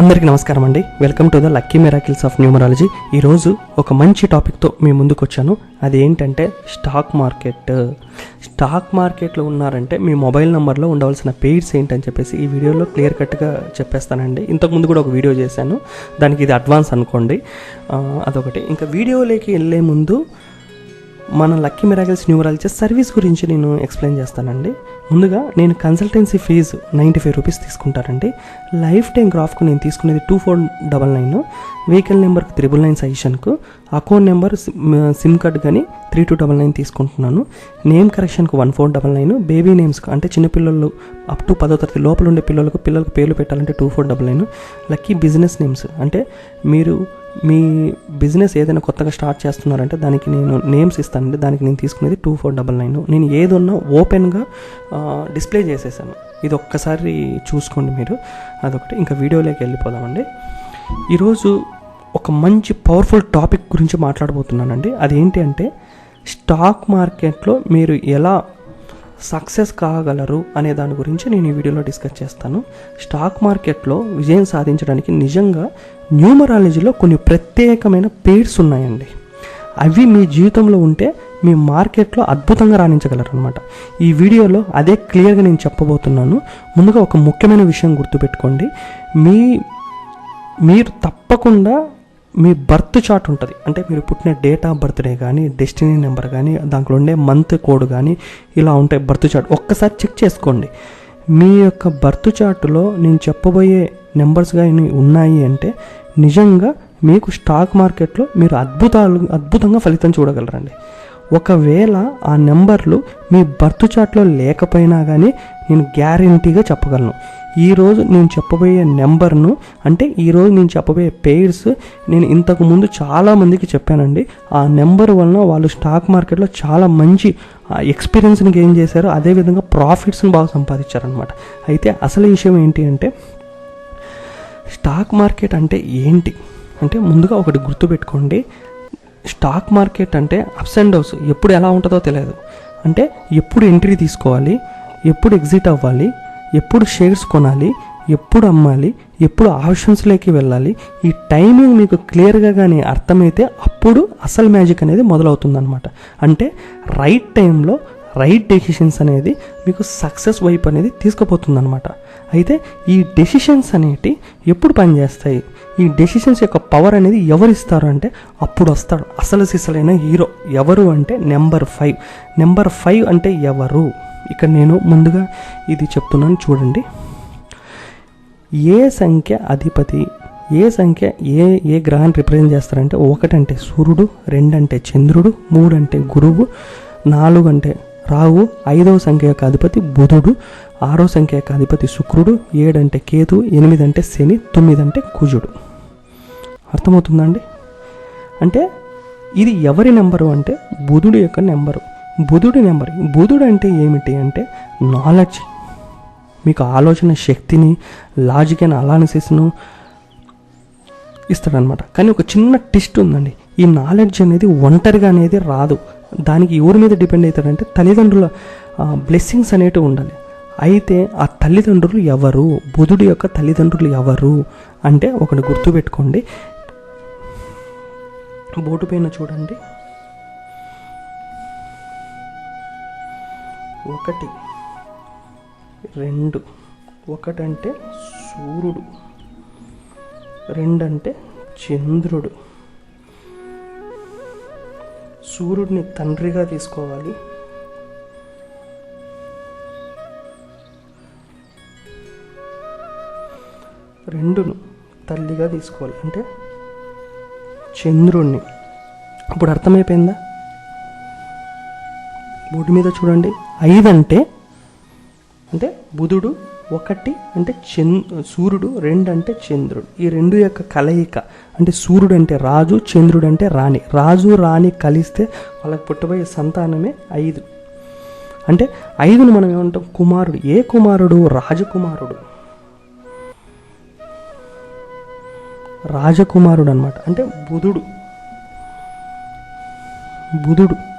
అందరికీ నమస్కారం అండి. Welcome to the lucky miracles of numerology ఈరోజు ఒక మంచి టాపిక్తో మీ ముందుకు వచ్చాను. అది ఏంటంటే స్టాక్ మార్కెట్ స్టాక్ మార్కెట్లో ఉన్నారంటే మీ మొబైల్ నెంబర్లో ఉండవలసిన పేర్స్ ఏంటని చెప్పేసి ఈ వీడియోలో క్లియర్ కట్గా చెప్పేస్తానండి. ఇంతకుముందు కూడా ఒక వీడియో చేశాను. దానికి ఇది అడ్వాన్స్ అనుకోండి. అదొకటి. ఇంకా వీడియోలోకి వెళ్ళే ముందు మన లక్కీ మెరాకిల్స్ న్యూమరాలజీ సర్వీస్ గురించి నేను ఎక్స్ప్లెయిన్ చేస్తానండి. ముందుగా నేను consultancy fee ninety five rupees తీసుకుంటానండి. లైఫ్ టైం గ్రాఫ్కు నేను తీసుకునేది two four double nine. Vehicle నెంబర్కి త్రిబుల్ నైన్ సజెషన్కు అకౌంట్ నెంబర్ సిమ్ కార్డ్ కానీ త్రీ టూ డబల్ నైన్ తీసుకుంటున్నాను. Name కరెక్షన్కు one four double nine baby నేమ్స్కి అంటే చిన్నపిల్లలు అప్ టు పదో తరగతి లోపల ఉండే పిల్లలకు పిల్లలకు పేర్లు పెట్టాలంటే two four double nine. Lucky business names అంటే మీరు మీ బిజినెస్ ఏదైనా కొత్తగా స్టార్ట్ చేస్తున్నారంటే దానికి నేను నేమ్స్ ఇస్తానండి. దానికి నేను తీసుకునేది టూ ఫోర్ డబల్ నైన్. నేను ఏదున్నా ఓపెన్గా డిస్ప్లే చేసేసాను. ఇది ఒక్కసారి చూసుకోండి మీరు. అదొకటి. ఇంకా వీడియోలోకి వెళ్ళిపోదామండి. ఈరోజు ఒక మంచి పవర్ఫుల్ టాపిక్ గురించి మాట్లాడబోతున్నానండి. అది ఏంటి అంటే స్టాక్ మార్కెట్లో మీరు ఎలా సక్సెస్ కాగలరు అనే దాని గురించి నేను ఈ వీడియోలో డిస్కస్ చేస్తాను. స్టాక్ మార్కెట్లో విజయం సాధించడానికి నిజంగా న్యూమరాలజీలో కొన్ని ప్రత్యేకమైన పేర్స్ ఉన్నాయండి. అవి మీ జీవితంలో ఉంటే మీ మార్కెట్లో అద్భుతంగా రాణించగలరు అనమాట ఈ వీడియోలో అదే క్లియర్గా నేను చెప్పబోతున్నాను. ముందుగా ఒక ముఖ్యమైన విషయం గుర్తుపెట్టుకోండి. మీ మీరు తప్పకుండా మీ బర్త్ చార్ట్ ఉంటుంది. అంటే మీరు పుట్టిన డేట్ ఆఫ్ బర్త్డే కానీ డెస్టినీ నెంబర్ కానీ దాంట్లో ఉండే మంత్ కోడ్ కానీ ఇలా ఉంటాయి బర్త్ చార్ట్. ఒక్కసారి చెక్ చేసుకోండి. మీ యొక్క బర్త్ చార్ట్లో నేను చెప్పబోయే నెంబర్స్ కానీ ఉన్నాయి అంటే నిజంగా మీకు స్టాక్ మార్కెట్లో మీరు అద్భుతాలు అద్భుతంగా ఫలితం చూడగలరండి. ఒకవేళ ఆ నెంబర్లు మీ బర్త్ చార్ట్లో లేకపోయినా కానీ నేను గ్యారంటీగా చెప్పగలను. ఈరోజు నేను చెప్పబోయే నెంబర్ను అంటే ఈరోజు నేను చెప్పబోయే పేర్స్ నేను ఇంతకు ముందు చాలామందికి చెప్పానండి. ఆ నెంబర్ వలన వాళ్ళు స్టాక్ మార్కెట్లో చాలా మంచి ఎక్స్పీరియన్స్ని గెయిన్ చేశారు. అదేవిధంగా ప్రాఫిట్స్ని బాగా సంపాదించారనమాట అయితే అసలు విషయం ఏంటి అంటే స్టాక్ మార్కెట్ అంటే ఏంటి? అంటే ముందుగా ఒకటి గుర్తుపెట్టుకోండి. స్టాక్ మార్కెట్ అంటే అప్స్ అండ్ డౌన్స్. ఎప్పుడు ఎలా ఉంటుందో తెలియదు. అంటే ఎప్పుడు ఎంట్రీ తీసుకోవాలి? ఎప్పుడు ఎగ్జిట్ అవ్వాలి ఎప్పుడు షేర్స్ కొనాలి ఎప్పుడు అమ్మాలి ఎప్పుడు ఆప్షన్స్లోకి వెళ్ళాలి ఈ టైమింగ్ మీకు క్లియర్గా కానీ అర్థమైతే అప్పుడు అసలు మ్యాజిక్ అనేది మొదలవుతుందన్నమాట. అంటే రైట్ టైంలో రైట్ డెసిషన్స్ అనేది మీకు సక్సెస్ వైపు అనేది తీసుకుపోతుందన్నమాట. అయితే ఈ డెసిషన్స్ అనేటి ఎప్పుడు పనిచేస్తాయి? ఈ డెసిషన్స్ యొక్క పవర్ అనేది ఎవరు ఇస్తారు అంటే అప్పుడు వస్తాడు. అసలు సిసలైన హీరో ఎవరు అంటే నెంబర్ ఫైవ్ నెంబర్ ఫైవ్ అంటే ఎవరు? ఇక్కడ నేను ముందుగా ఇది చెప్తున్నాను చూడండి. ఏ సంఖ్య అధిపతి ఏ సంఖ్య ఏ ఏ గ్రహాన్ని రిప్రజెంట్ చేస్తారంటే ఒకటంటే సూర్యుడు రెండంటే చంద్రుడు మూడంటే గురువు నాలుగు అంటే రాహు ఐదవ సంఖ్య యొక్క అధిపతి బుధుడు ఆరో సంఖ్య యొక్క అధిపతి శుక్రుడు ఏడంటే కేతు ఎనిమిది అంటే శని తొమ్మిది అంటే కుజుడు అర్థమవుతుందండి అంటే ఇది ఎవరి నెంబరు అంటే బుధుడు యొక్క నెంబరు. బుధుడి నెంబర్. బుధుడు అంటే ఏమిటి అంటే నాలెడ్జ్ మీకు ఆలోచన శక్తిని లాజిక్ అండ్ అనాలిసిస్ను ఇస్తాడనమాట కానీ ఒక చిన్న టిస్ట్ ఉందండి. ఈ నాలెడ్జ్ అనేది ఒంటరిగా అనేది రాదు. దానికి ఎవరి మీద డిపెండ్ అవుతాడంటే తల్లిదండ్రుల బ్లెస్సింగ్స్ అనేటివి ఉండాలి. అయితే ఆ తల్లిదండ్రులు ఎవరు? బుధుడి యొక్క తల్లిదండ్రులు ఎవరు? అంటే ఒకటి గుర్తుపెట్టుకోండి. బోటు పైన చూడండి. ఒకటి రెండు. ఒకటంటే సూర్యుడు రెండంటే చంద్రుడు. సూర్యుడిని తండ్రిగా తీసుకోవాలి. రెండును తల్లిగా తీసుకోవాలి. అంటే చంద్రుణ్ణి. ఇప్పుడు అర్థమైపోయిందా? బోర్డు మీద చూడండి. ఐదు అంటే అంటే బుధుడు ఒకటి అంటే చంద్ సూర్యుడు రెండు అంటే చంద్రుడు. ఈ రెండు యొక్క కలయిక అంటే సూర్యుడు అంటే రాజు చంద్రుడు అంటే రాణి. రాజు రాణి కలిస్తే వాళ్ళకి పుట్టబోయే సంతానమే ఐదు. అంటే ఐదును మనం ఏమంటాం? కుమారుడు. ఏ కుమారుడు? రాజకుమారుడు. రాజకుమారుడు అనమాట అంటే బుధుడు. బుధుడు.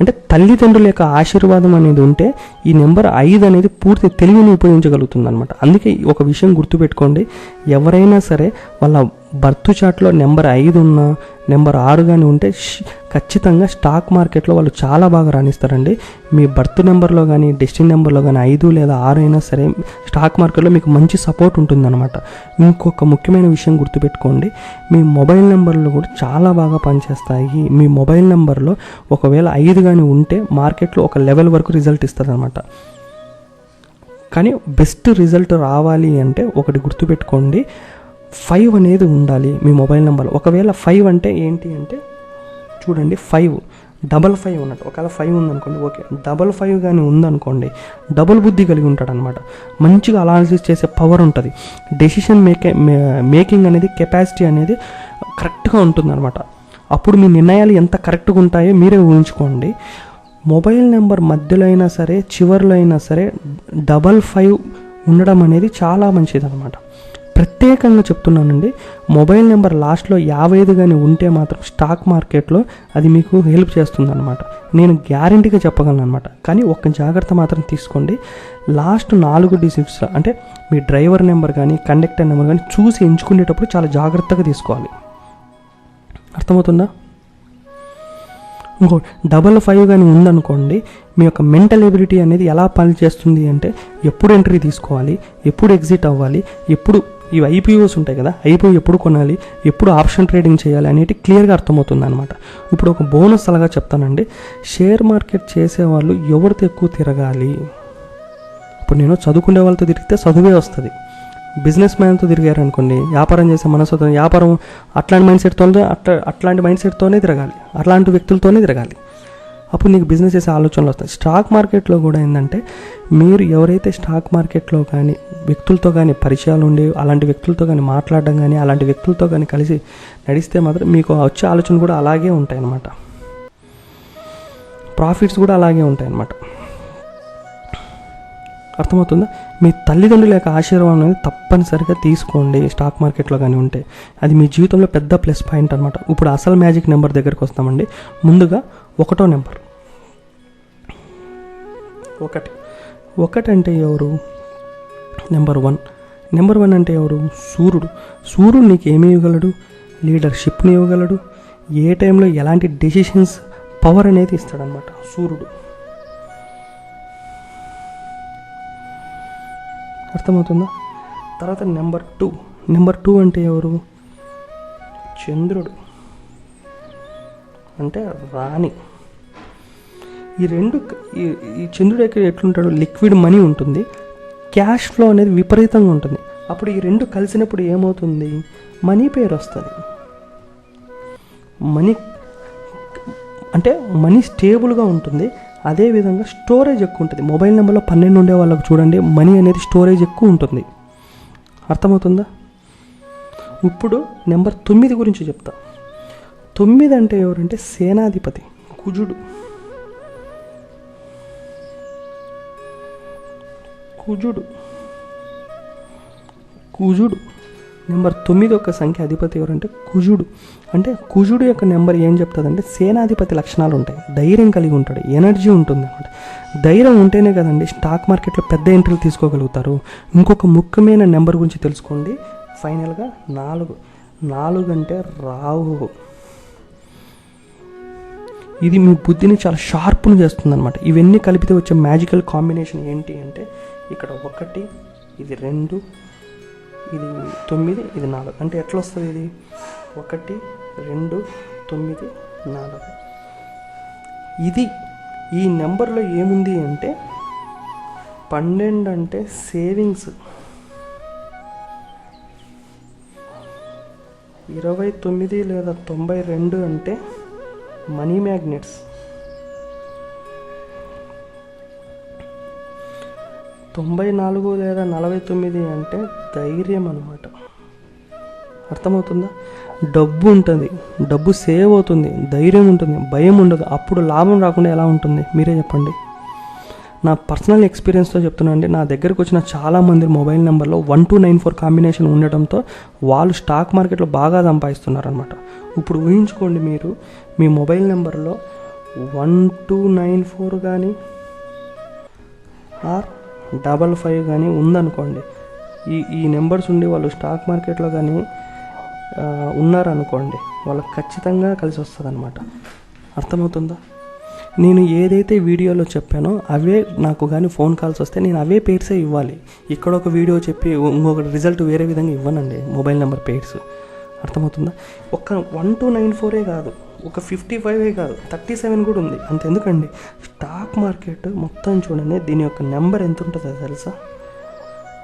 అంటే తల్లిదండ్రుల యొక్క ఆశీర్వాదం అనేది ఉంటే ఈ నెంబర్ ఐదు అనేది పూర్తి తెలివిని ఉపయోగించగలుగుతుంది అనమాట అందుకే ఒక విషయం గుర్తుపెట్టుకోండి. ఎవరైనా సరే వాళ్ళ బర్త్ చార్ట్లో నెంబర్ ఐదు ఉన్నా నెంబర్ ఆరు కానీ ఉంటే ఖచ్చితంగా స్టాక్ మార్కెట్లో వాళ్ళు చాలా బాగా రాణిస్తారండి. మీ బర్త్ నెంబర్లో కానీ డెస్టిన్ నెంబర్లో కానీ ఐదు లేదా ఆరు అయినా సరే స్టాక్ మార్కెట్లో మీకు మంచి సపోర్ట్ ఉంటుందన్నమాట. ఇంకొక ముఖ్యమైన విషయం గుర్తుపెట్టుకోండి. మీ మొబైల్ నెంబర్లు కూడా చాలా బాగా పనిచేస్తాయి. మీ మొబైల్ నెంబర్లో ఒకవేళ ఐదు కానీ ఉంటే మార్కెట్లో ఒక లెవెల్ వరకు రిజల్ట్ ఇస్తుంది అనమాట కానీ బెస్ట్ రిజల్ట్ రావాలి అంటే ఒకటి గుర్తుపెట్టుకోండి ఫైవ్ అనేది ఉండాలి మీ మొబైల్ నెంబర్లో. ఒకవేళ ఫైవ్ అంటే ఏంటి అంటే చూడండి ఫైవ్ డబల్ ఫైవ్ ఉన్నట్టు. ఒకవేళ ఫైవ్ ఉందనుకోండి ఓకే. డబల్ ఫైవ్ కానీ ఉందనుకోండి డబుల్ బుద్ధి కలిగి ఉంటాడు అనమాట మంచిగా అనాలిసిస్ చేసే పవర్ ఉంటుంది. డెసిషన్ మేకే మేకింగ్ అనేది కెపాసిటీ అనేది కరెక్ట్గా ఉంటుంది అనమాట అప్పుడు మీ నిర్ణయాలు ఎంత కరెక్ట్గా ఉంటాయో మీరే ఊహించుకోండి. మొబైల్ నెంబర్ మధ్యలో అయినా సరే చివరిలో అయినా సరే డబల్ ఫైవ్ ఉండడం అనేది చాలా మంచిది అనమాట ప్రత్యేకంగా చెప్తున్నానండి మొబైల్ నెంబర్ లాస్ట్లో యాభై ఐదు కానీ ఉంటే మాత్రం స్టాక్ మార్కెట్లో అది మీకు హెల్ప్ చేస్తుంది అనమాట నేను గ్యారంటీగా చెప్పగలను అనమాట కానీ ఒక్క జాగ్రత్త మాత్రం తీసుకోండి లాస్ట్ నాలుగు డిజిట్స్ అంటే మీ డ్రైవర్ నెంబర్ కానీ కండక్టర్ నెంబర్ కానీ చూసి ఎంచుకునేటప్పుడు చాలా జాగ్రత్తగా తీసుకోవాలి. అర్థమవుతుందా? ఇంకో డబల్ ఫైవ్ కానీ ఉందనుకోండి మీ యొక్క మెంటల్ ఎబిలిటీ అనేది ఎలా పనిచేస్తుంది అంటే ఎప్పుడు ఎంట్రీ తీసుకోవాలి ఎప్పుడు ఎగ్జిట్ అవ్వాలి ఎప్పుడు ఇవి ఐపీఓస్ ఉంటాయి కదా ఐపీఓ ఎప్పుడు కొనాలి ఎప్పుడు ఆప్షన్ ట్రేడింగ్ చేయాలి అనేది క్లియర్గా అర్థమవుతుంది అనమాట ఇప్పుడు ఒక బోనస్ అలాగా చెప్తానండి. షేర్ మార్కెట్ చేసేవాళ్ళు ఎవరితో ఎక్కువ తిరగాలి? ఇప్పుడు నేను చదువుకునే వాళ్ళతో తిరిగితే చదువే వస్తుంది. బిజినెస్ మ్యాన్తో తిరిగారు అనుకోండి వ్యాపారం చేసే మనసుతో వ్యాపారం అట్లాంటి మైండ్ సెట్తోనే అట్లా అట్లాంటి మైండ్ సెట్తోనే తిరగాలి అట్లాంటి వ్యక్తులతోనే తిరగాలి. అప్పుడు నీకు బిజినెస్ చేసే ఆలోచనలు వస్తాయి. స్టాక్ మార్కెట్లో కూడా ఏంటంటే మీరు ఎవరైతే స్టాక్ మార్కెట్లో కానీ వ్యక్తులతో కానీ పరిచయాలు ఉండి అలాంటి వ్యక్తులతో కానీ మాట్లాడడం కానీ అలాంటి వ్యక్తులతో కానీ కలిసి నడిస్తే మాత్రం మీకు వచ్చే ఆలోచన కూడా అలాగే ఉంటాయి అన్నమాట ప్రాఫిట్స్ కూడా అలాగే ఉంటాయి అన్నమాట అర్థమవుతుందా? మీ తల్లిదండ్రుల యొక్క ఆశీర్వాదం అనేది తప్పనిసరిగా తీసుకోండి స్టాక్ మార్కెట్లో కానీ ఉంటే. అది మీ జీవితంలో పెద్ద ప్లస్ పాయింట్ అనమాట ఇప్పుడు అసలు మ్యాజిక్ నెంబర్ దగ్గరికి వస్తామండి. ముందుగా ఒకటో నెంబర్. ఒకటి. ఒకటి అంటే ఎవరు? Number one. నెంబర్ వన్ అంటే ఎవరు? సూర్యుడు. సూర్యుడు నీకు ఏమి ఇవ్వగలడు? లీడర్షిప్ని ఇవ్వగలడు? ఏ టైంలో ఎలాంటి డెసిషన్స్ పవర్ అనేది ఇస్తాడనమాట సూర్యుడు. అర్థమవుతుందా? తర్వాత నెంబర్ టూ. నెంబర్ టూ అంటే ఎవరు? చంద్రుడు. అంటే రాణి. ఈ రెండు ఈ ఈ చంద్రుడు ఎక్కడ ఎట్లుంటాడు లిక్విడ్ మనీ ఉంటుంది. క్యాష్ ఫ్లో అనేది విపరీతంగా ఉంటుంది. అప్పుడు ఈ రెండు కలిసినప్పుడు ఏమవుతుంది? మనీ పేరు వస్తుంది. మనీ అంటే మనీ స్టేబుల్గా ఉంటుంది. అదేవిధంగా స్టోరేజ్ ఎక్కువ ఉంటుంది. మొబైల్ నెంబర్లో పన్నెండు ఉండే వాళ్ళకి చూడండి మనీ అనేది స్టోరేజ్ ఎక్కువ ఉంటుంది. అర్థమవుతుందా? ఇప్పుడు నెంబర్ తొమ్మిది గురించి చెప్తా. తొమ్మిది అంటే ఎవరంటే సేనాధిపతి కుజుడు. కుజుడు. కుజుడు. నెంబర్ తొమ్మిది యొక్క సంఖ్య అధిపతి ఎవరంటే కుజుడు. అంటే కుజుడు యొక్క నెంబర్ ఏం చెప్తుందంటే సేనాధిపతి లక్షణాలు ఉంటాయి. ధైర్యం కలిగి ఉంటాడు. ఎనర్జీ ఉంటుంది అనమాట ధైర్యం ఉంటేనే కదండి స్టాక్ మార్కెట్లో పెద్ద ఎంట్రీలు తీసుకోగలుగుతారు. ఇంకొక ముఖ్యమైన నెంబర్ గురించి తెలుసుకోండి. ఫైనల్గా నాలుగు. నాలుగు అంటే రాహు. ఇది మీ బుద్ధిని చాలా షార్ప్ను చేస్తుంది అనమాట ఇవన్నీ కలిపితే వచ్చే మ్యాజికల్ కాంబినేషన్ ఏంటి అంటే ఇక్కడ ఒకటి ఇది రెండు ఇది తొమ్మిది ఇది నాలుగు. అంటే ఎట్లా వస్తుంది ఇది? ఒకటి రెండు తొమ్మిది నాలుగు. ఇది ఈ నెంబర్లో ఏముంది అంటే పన్నెండు అంటే సేవింగ్స్. ఇరవై తొమ్మిది లేదా తొంభై రెండు అంటే మనీ మ్యాగ్నెట్స్. తొంభై నాలుగు లేదా నలభై తొమ్మిది అంటే ధైర్యం అనమాట అర్థమవుతుందా? డబ్బు ఉంటుంది. డబ్బు సేవ్ అవుతుంది. ధైర్యం ఉంటుంది. భయం ఉండదు. అప్పుడు లాభం రాకుండా ఎలా ఉంటుంది? మీరే చెప్పండి. నా పర్సనల్ ఎక్స్పీరియన్స్తో చెప్తున్నా అండి. నా దగ్గరకు వచ్చిన చాలామంది మొబైల్ నెంబర్లో one two nine four combination ఉండటంతో వాళ్ళు స్టాక్ మార్కెట్లో బాగా సంపాదిస్తున్నారనమాట ఇప్పుడు ఊహించుకోండి మీరు మీ మొబైల్ నెంబర్లో వన్ టూ నైన్ ఫోర్ కానీ ఆర్ డబల్ ఫైవ్ కానీ ఉందనుకోండి. ఈ ఈ నెంబర్స్ ఉండి వాళ్ళు స్టాక్ మార్కెట్లో కానీ ఉన్నారనుకోండి వాళ్ళకి ఖచ్చితంగా కలిసి వస్తుంది అనమాట అర్థమవుతుందా? నేను ఏదైతే వీడియోలో చెప్పానో అవే నాకు కానీ ఫోన్ కాల్స్ వస్తే నేను అవే పేర్సే ఇవ్వాలి. ఇక్కడ ఒక వీడియో చెప్పి ఇంకొక రిజల్ట్ వేరే విధంగా ఇవ్వనండి మొబైల్ నెంబర్ పేర్స్. అర్థమవుతుందా? ఒక్క వన్ టూ నైన్ ఫోరే కాదు. ఒక ఫిఫ్టీ ఫైవే కాదు థర్టీ సెవెన్ కూడా ఉంది. అంతెందుకండి స్టాక్ మార్కెట్ మొత్తం చూడండి దీని యొక్క నెంబర్ ఎంత ఉంటుందో తెలుసా?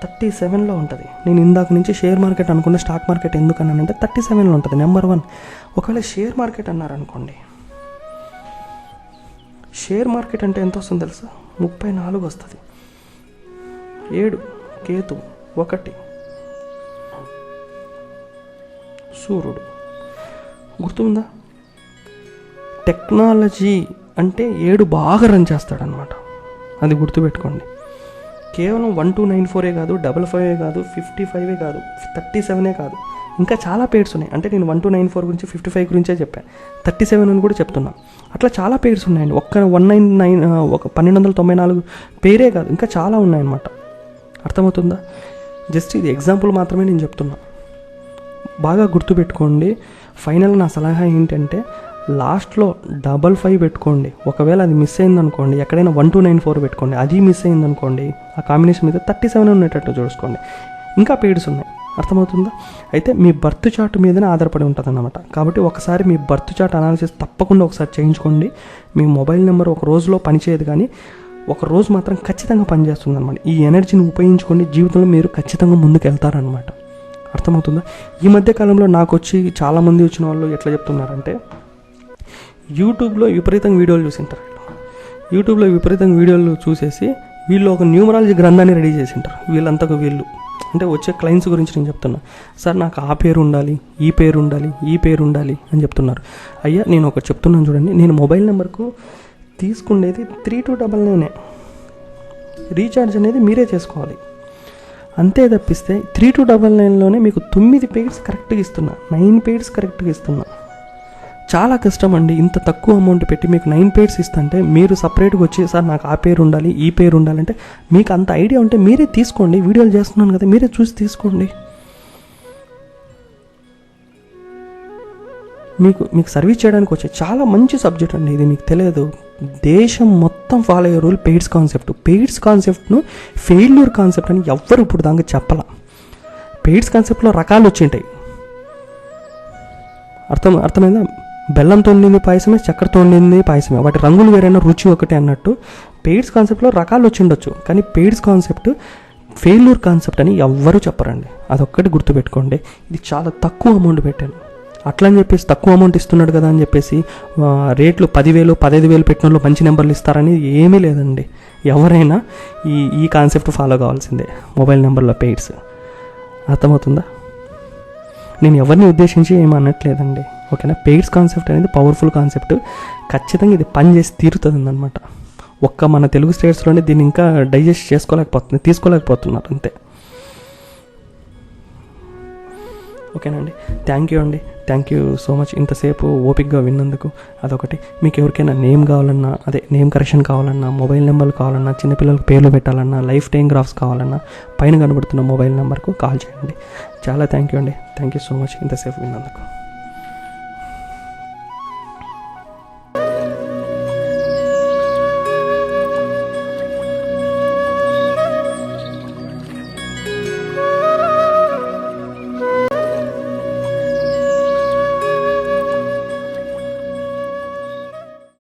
థర్టీ సెవెన్లో ఉంటుంది. నేను ఇందాక నుంచి షేర్ మార్కెట్ అనుకున్న స్టాక్ మార్కెట్ ఎందుకన్నానంటే థర్టీ సెవెన్లో ఉంటుంది నెంబర్ వన్. ఒకవేళ షేర్ మార్కెట్ అన్నారనుకోండి షేర్ మార్కెట్ అంటే ఎంత వస్తుంది తెలుసా? ముప్పై నాలుగు వస్తుంది. ఏడు కేతు ఒకటి. సూర్యుడు. గుర్తుందా? టెక్నాలజీ అంటే ఏడు బాగా రన్ చేస్తాడనమాట అది గుర్తుపెట్టుకోండి. కేవలం వన్ టూ నైన్ ఫోరే కాదు డబల్ ఫైవే కాదు ఫిఫ్టీ ఫైవే కాదు థర్టీ సెవెనే కాదు. ఇంకా చాలా పేర్స్ ఉన్నాయి. అంటే నేను వన్ టూ నైన్ ఫోర్ గురించి ఫిఫ్టీ ఫైవ్ గురించే చెప్పాను థర్టీ సెవెన్ అని కూడా చెప్తున్నా. అట్లా చాలా పేర్స్ ఉన్నాయండి. ఒక్క వన్ నైన్ నైన్ ఒక పన్నెండు వందల తొంభై నాలుగు పేరే కాదు. ఇంకా చాలా ఉన్నాయన్నమాట. అర్థమవుతుందా? జస్ట్ ఇది ఎగ్జాంపుల్ మాత్రమే నేను చెప్తున్నా. బాగా గుర్తుపెట్టుకోండి. ఫైనల్ నా సలహా ఏంటంటే లాస్ట్లో డబల్ ఫైవ్ పెట్టుకోండి. ఒకవేళ అది మిస్ అయిందనుకోండి ఎక్కడైనా వన్ టూ నైన్ ఫోర్ పెట్టుకోండి అది మిస్ అయిందనుకోండి ఆ కాంబినేషన్ మీద థర్టీ సెవెన్ ఉండేటట్టు చూసుకోండి. ఇంకా పేడ్స్ ఉన్నాయి. అర్థమవుతుందా? అయితే మీ బర్త్ చార్ట్ మీదనే ఆధారపడి ఉంటుందన్నమాట. కాబట్టి ఒకసారి మీ బర్త్ చార్ట్ అనాలిసిస్ తప్పకుండా ఒకసారి చేయించుకోండి. మీ మొబైల్ నెంబర్ ఒక రోజులో పనిచేయదు కానీ ఒక రోజు మాత్రం ఖచ్చితంగా పనిచేస్తుంది అనమాట ఈ ఎనర్జీని ఉపయోగించుకోండి. జీవితంలో మీరు ఖచ్చితంగా ముందుకు వెళ్తారనమాట అర్థమవుతుందా? ఈ మధ్య కాలంలో నాకు వచ్చి చాలామంది వచ్చిన వాళ్ళు ఎట్లా చెప్తున్నారంటే యూట్యూబ్లో విపరీతంగా వీడియోలు చూసింటారు. వీళ్ళు యూట్యూబ్లో విపరీతంగా వీడియోలు చూసేసి వీళ్ళు ఒక న్యూమరాలజీ గ్రంథాన్ని రెడీ చేసింటారు. వీళ్ళంతకు వీళ్ళు. అంటే వచ్చే క్లయింట్స్ గురించి నేను చెప్తున్నా. సార్ నాకు ఆ పేరు ఉండాలి ఈ పేరు ఉండాలి ఈ పేరు ఉండాలి అని చెప్తున్నారు. అయ్యా నేను ఒకటి చెప్తున్నాను చూడండి. నేను మొబైల్ నెంబర్కు తీసుకునేది త్రీ టూ డబల్ నైనే. రీఛార్జ్ అనేది మీరే చేసుకోవాలి. అంతే తప్పిస్తే త్రీ టు డబల్ నైన్లోనే మీకు తొమ్మిది పేర్స్ కరెక్ట్గా ఇస్తున్నా. నైన్ పేర్స్ కరెక్ట్గా ఇస్తున్నా. చాలా కష్టం అండి. ఇంత తక్కువ అమౌంట్ పెట్టి మీకు నైన్ పేర్స్ ఇస్తుంటే మీరు సపరేట్గా వచ్చి సార్ నాకు ఆ పేరు ఉండాలి ఈ పేరు ఉండాలంటే మీకు అంత ఐడియా ఉంటే మీరే తీసుకోండి. వీడియోలు చేస్తున్నాను కదా మీరే చూసి తీసుకోండి. మీకు మీకు సర్వీస్ చేయడానికి వచ్చే చాలా మంచి సబ్జెక్ట్ అండి ఇది. మీకు తెలియదు. దేశం మొత్తం ఫాలో అయ్యే రూల్ పెయిడ్స్ కాన్సెప్ట్ పెయిడ్స్ కాన్సెప్ట్ను ఫెయిల్యూర్ కాన్సెప్ట్ అని ఎవ్వరు ఇప్పుడు దాకా చెప్పాల. పెయిడ్స్ కాన్సెప్ట్లో రకాలు వచ్చింటాయి అర్థం అర్థమైందా? బెల్లంతో వండింది పాయసమే చక్కెరతో వండింది పాయసమే. వాటి రంగులు వేరైనా రుచి ఒకటే అన్నట్టు పెయిడ్స్ కాన్సెప్ట్లో రకాలు వచ్చిండొచ్చు కానీ పెయిడ్స్ కాన్సెప్ట్ ఫెయిల్యూర్ కాన్సెప్ట్ అని ఎవ్వరూ చెప్పరండి. అదొక్కటి గుర్తుపెట్టుకోండి. ఇది చాలా తక్కువ అమౌంట్ పెట్టాను. అట్లా అని చెప్పేసి తక్కువ అమౌంట్ ఇస్తున్నాడు కదా అని చెప్పేసి రేట్లు పదివేలు పదహైదు వేలు పెట్టిన వాళ్ళు మంచి నెంబర్లు ఇస్తారని ఏమీ లేదండి. ఎవరైనా ఈ ఈ కాన్సెప్ట్ ఫాలో కావాల్సిందే. మొబైల్ నెంబర్లో పెయిడ్స్ అర్థమవుతుందా? నేను ఎవరిని ఉద్దేశించి ఏమీ అనట్లేదండి. ఓకేనా? పెయిడ్స్ కాన్సెప్ట్ అనేది పవర్ఫుల్ కాన్సెప్ట్. ఖచ్చితంగా ఇది పని చేసి తీరుతుంది అనమాట ఒక్క మన తెలుగు స్టేట్స్లోనే దీన్ని ఇంకా డైజెస్ట్ చేసుకోలేకపోతుంది తీసుకోలేకపోతున్నారు అంతే. ఓకేనండి థ్యాంక్ యూ అండి. థ్యాంక్ యూ సో మచ్ ఇంతసేపు ఓపిక్గా విన్నందుకు. అదొకటి. మీకు ఎవరికైనా నేమ్ కావాలన్నా అదే నేమ్ కరెక్షన్ కావాలన్నా మొబైల్ నెంబర్లు కావాలన్నా చిన్నపిల్లలకు పేర్లు పెట్టాలన్నా లైఫ్ టైం గ్రాఫ్స్ కావాలన్నా పైన కనబడుతున్న మొబైల్ నెంబర్కు కాల్ చేయండి. చాలా థ్యాంక్ యూ అండి. థ్యాంక్ యూ సో మచ్ ఇంతసేపు విన్నందుకు.